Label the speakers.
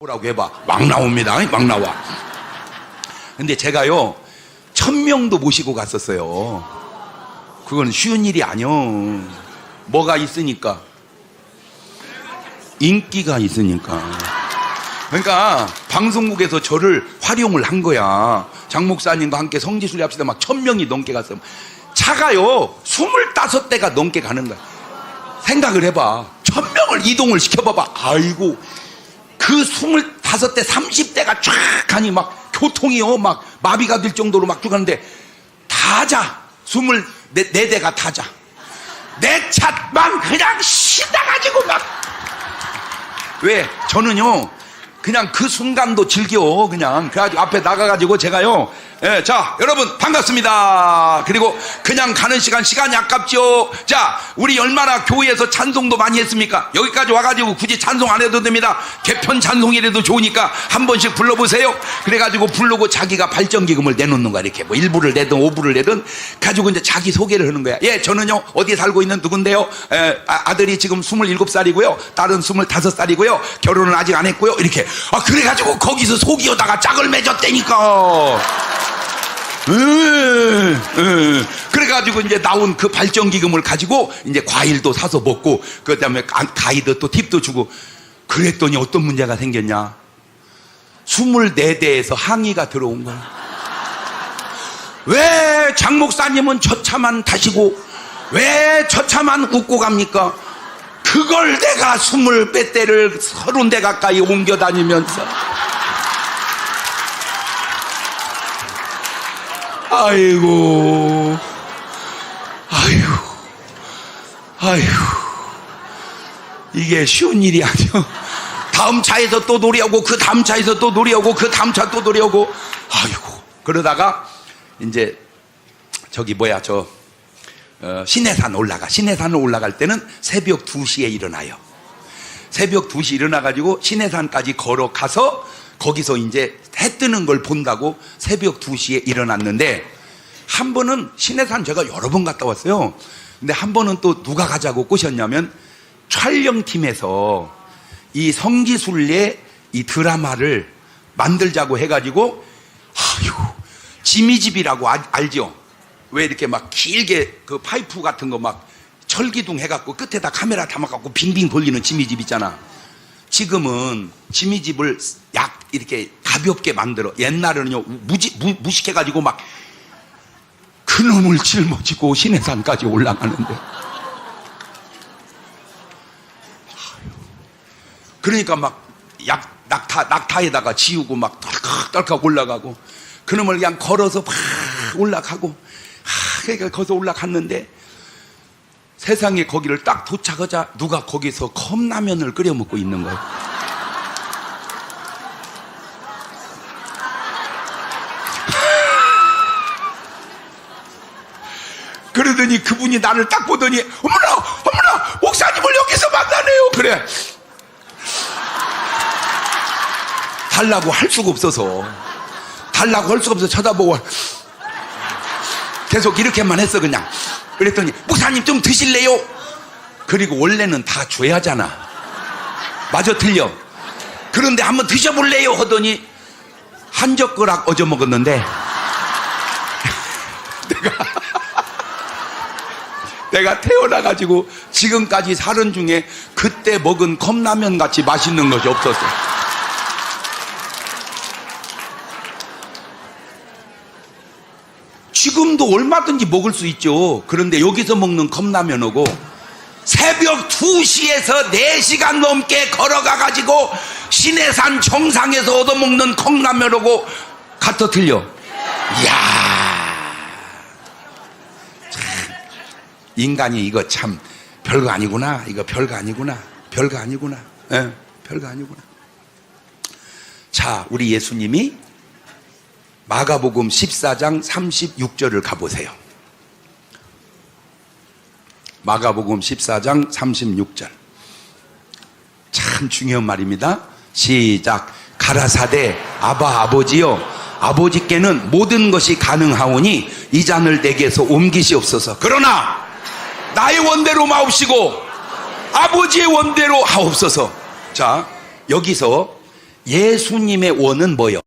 Speaker 1: 뭐라고 해봐. 막 나옵니다. 막 나와. 근데 제가요, 천 명도 모시고 갔었어요. 그건 쉬운 일이 아니요. 뭐가 있으니까. 인기가 있으니까. 그러니까 방송국에서 저를 활용을 한 거야. 장 목사님과 함께 성지순례 합시다. 막 천 명이 넘게 갔어요. 차가요, 스물다섯 대가 넘게 가는 거야. 생각을 해봐. 천 명을 이동을 시켜봐봐. 아이고. 그 스물다섯 대, 삼십 대가 쫙 가니 막 교통이요. 막 마비가 될 정도로 막쭉 가는데 다자. 스물 네, 네 대가 다 자. 내 차만 그냥 신나가지고 막. 왜? 저는요. 그냥 그 순간도 즐겨 그냥. 그래가지고 앞에 나가가지고 제가요 예, 자 여러분 반갑습니다. 그리고 그냥 가는 시간 시간이 아깝죠. 자 우리 얼마나 교회에서 찬송도 많이 했습니까? 여기까지 와가지고 굳이 찬송 안 해도 됩니다. 개편 찬송이라도 좋으니까 한 번씩 불러보세요. 그래가지고 부르고 자기가 발전기금을 내놓는 거야 이렇게. 뭐 일부를 내든 오부를 내든 가지고 이제 자기 소개를 하는 거야. 예 저는요 어디에 살고 있는 누군데요? 예, 아, 아들이 지금 27살이고요. 딸은 25살이고요. 결혼은 아직 안 했고요. 이렇게 아 그래가지고 거기서 속이오다가 짝을 맺었다니까. 에, 에. 그래가지고 이제 나온 그 발전기금을 가지고 이제 과일도 사서 먹고 그 다음에 가이드 또 팁도 주고 그랬더니 어떤 문제가 생겼냐? 24대에서 항의가 들어온 거야. 왜 장 목사님은 저 차만 타시고 왜 저 차만 웃고 갑니까 그걸 내가 스물 배 대를 서른 대 가까이 옮겨 다니면서. 아이고. 아이고. 아이고. 이게 쉬운 일이 아니요. 다음 차에서 또 놀이하고 그 다음 차에서 또 놀이하고 그 다음 차 또 놀이하고. 아이고. 그러다가 이제 저기 뭐야 저 어, 신해산 올라가. 신해산을 올라갈 때는 새벽 2시에 일어나요. 새벽 2시 일어나가지고 신해산까지 걸어가서 거기서 이제 해 뜨는 걸 본다고 새벽 2시에 일어났는데 한 번은 신해산 제가 여러 번 갔다 왔어요. 근데 한 번은 또 누가 가자고 꼬셨냐면 촬영팀에서 이 성지순례 이 드라마를 만들자고 해가지고 아이고 지미집이라고 아- 알죠? 왜 이렇게 막 길게 그 파이프 같은 거 막 철기둥 해갖고 끝에다 카메라 담아갖고 빙빙 돌리는 지미집 있잖아. 지금은 지미집을 약 이렇게 가볍게 만들어. 옛날에는요 무지, 무, 무식해가지고 막 그놈을 짊어지고 신해산까지 올라가는데. 그러니까 막 약, 낙타, 낙타에다가 지우고 막 떨컥떨컥 올라가고 그놈을 그냥 걸어서 막 올라가고 하, 그러니까 거기서 올라갔는데 세상에 거기를 딱 도착하자 누가 거기서 컵라면을 끓여 먹고 있는 거예요. 그러더니 그분이 나를 딱 보더니 어머나 어머나 목사님을 여기서 만나네요 그래 달라고 할 수가 없어서 달라고 할 수가 없어서 쳐다보고 계속 이렇게만 했어 그냥. 그랬더니 목사님 좀 드실래요? 그리고 원래는 다 줘야 하잖아. 맞아 틀려. 그런데 한번 드셔볼래요? 하더니 한 젓가락 어져 먹었는데. 내가 내가 태어나가지고 지금까지 살은 중에 그때 먹은 컵라면 같이 맛있는 것이 없었어 지금도 얼마든지 먹을 수 있죠. 그런데 여기서 먹는 컵라면하고 새벽 2시에서 4시간 넘게 걸어가가지고 신해산 정상에서 얻어먹는 컵라면하고 같아 틀려. 이야. 참, 인간이 이거 참 별거 아니구나. 이거 별거 아니구나. 별거 아니구나. 예, 별거 아니구나. 자, 우리 예수님이 마가복음 14장 36절을 가보세요. 마가복음 14장 36절. 참 중요한 말입니다. 시작. 가라사대 아바 아버지여 아버지께는 모든 것이 가능하오니 이 잔을 내게서 옮기시옵소서. 그러나 나의 원대로 마옵시고 아버지의 원대로 하옵소서. 자, 여기서 예수님의 원은 뭐요?